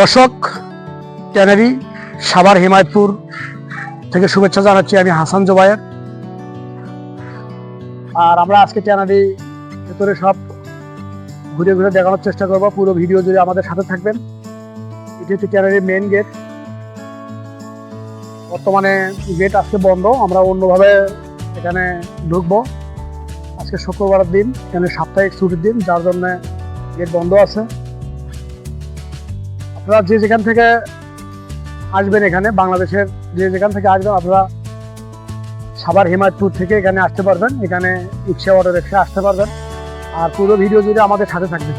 দর্শক, ট্যানারি, সাভার, হিমায়তপুর থেকে শুভেচ্ছা জানাচ্ছি আমি হাসান জোবায়ের। আর আমরা আজকে ট্যানারি ভেতরে সব ঘুরে ঘুরে দেখানোর চেষ্টা করব। পুরো ভিডিও জুড়ে আমাদের সাথে থাকবেন। এটি হচ্ছে ট্যানারির মেন গেট বর্তমানে গেট আজকে বন্ধ, আমরা অন্যভাবে এখানে ঢুকবো। আজকে শুক্রবারের দিন, এখানে সাপ্তাহিক ছুটির দিন, যার জন্য গেট বন্ধ আছে। আপনারা যে যেখান থেকে আসবেন এখানে, বাংলাদেশের যে যেখান থেকে আসবেন, আপনারা সাবার হিমায়তপুর থেকে এখানে আসতে পারবেন। এখানে রিক্সা, অটো, রিক্সা আসতে পারবেন। আর পুরো ভিডিও জুড়ে আমাদের সাথে থাকবেন।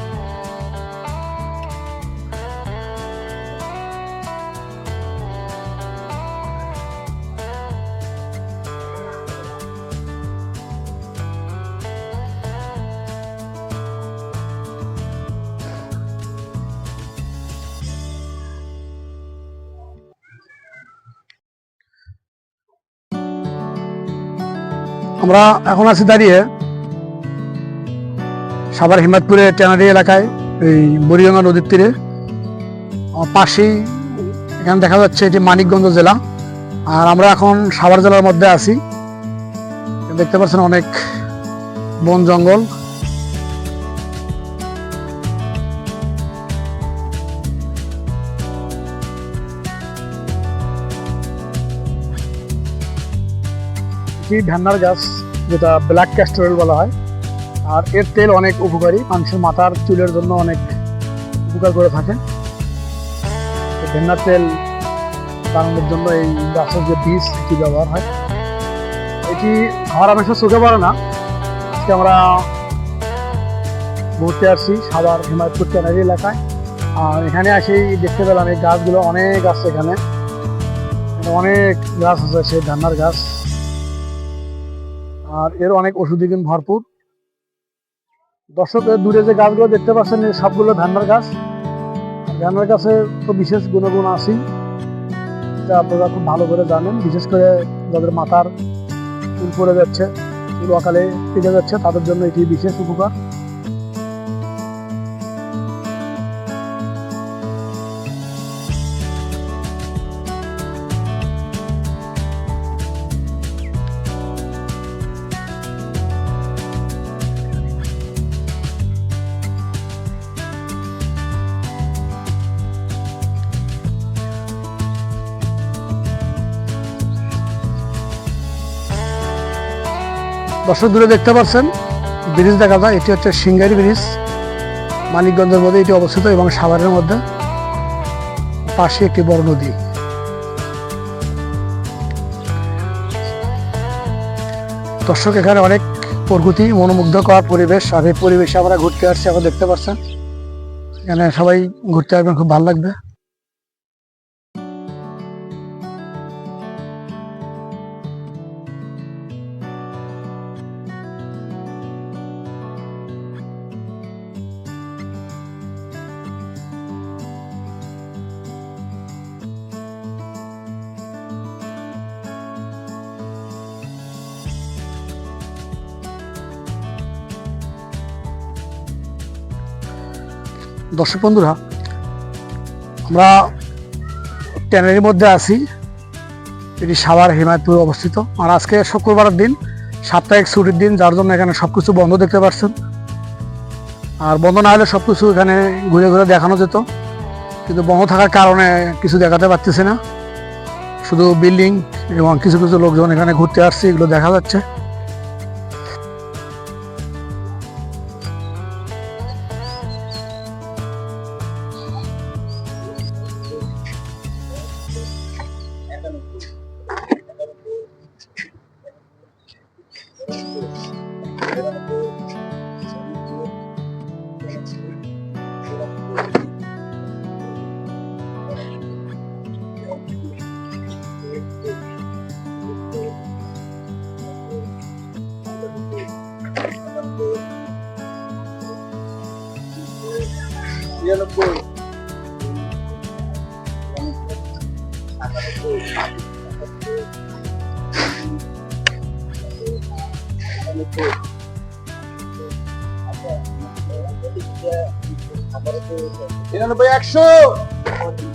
আমরা এখন আছি দাঁড়িয়ে সাভার হিমাদপুরে ট্যানারি এলাকায়, এই বুড়িগঙ্গা নদীর তীরে। পাশেই এখানে দেখা যাচ্ছে এটি মানিকগঞ্জ জেলা। আর আমরা এখন সাভার জেলার মধ্যে আছি। দেখতে পাচ্ছেন অনেক বন জঙ্গল। এটি ভ্যান্নার গাছ, যেটা ব্ল্যাক ক্যাস্টর বলা হয়, আর এর তেল অনেক উপকারী, মানুষের মাথার চুলের জন্য অনেক উপকার করে থাকে। ভেন্নার তেল বানানোর জন্য এই গাছের যে বীজ এটি ব্যবহার হয়। এটি খাওয়ার হামেশা চোখে পড়ে না। আজকে আমরা ঘুরতে আসছি সাভার হিমায়তপুর ট্যানারি এলাকায়। আর এখানে আসেই দেখতে পেলাম এই গাছগুলো অনেক আছে এখানে অনেক গাছ আছে, সেই ধান্নার গাছ। আর এর অনেক ওষুধি গুণ ভরপুর। দর্শকের দূরে যে গাছগুলো দেখতে পাচ্ছেন সবগুলো ভ্যান্ডার গাছ। ভ্যান্ডার গাছে তো বিশেষ গুণগুণ আছেই। যা আপনারা খুব ভালো করে জানেন। বিশেষ করে যাদের মাথার চুল পড়ে যাচ্ছে, চুল অকালে পেটে যাচ্ছে, তাদের জন্য এটি বিশেষ উপকার। দর্শক দূরে দেখতে পাচ্ছেন ব্রিজ দেখা যায়, এটি হচ্ছে সিঙ্গারি ব্রিজ, মানিকগঞ্জের মধ্যে এটি অবস্থিত এবং সাভারের মধ্যে পাশে একটি বড় নদী। দর্শক, এখানে অনেক প্রকৃতি, মনোমুগ্ধকর পরিবেশ, আর এই পরিবেশে আমরা ঘুরতে আসছি এখন দেখতে পাচ্ছেন এখানে সবাই ঘুরতে আসবেন, খুব ভালো লাগবে। দর্শক বন্ধুরা, আমরা ট্যানারির মধ্যে আছি। এটি সাভার হিমায়তপুর অবস্থিত। আর আজকে শুক্রবারের দিন, সাপ্তাহিক ছুটির দিন, যার জন্য এখানে সব কিছু বন্ধ দেখতে পাচ্ছেন। আর বন্ধ না হলে সব কিছু এখানে ঘুরে ঘুরে দেখানো যেত। কিন্তু বন্ধ থাকার কারণে কিছু দেখাতে পারতেছে না। শুধু বিল্ডিং এবং কিছু কিছু লোকজন এখানে ঘুরতে আসছে, এগুলো দেখা যাচ্ছে। নিরানব্বই একশো! বলি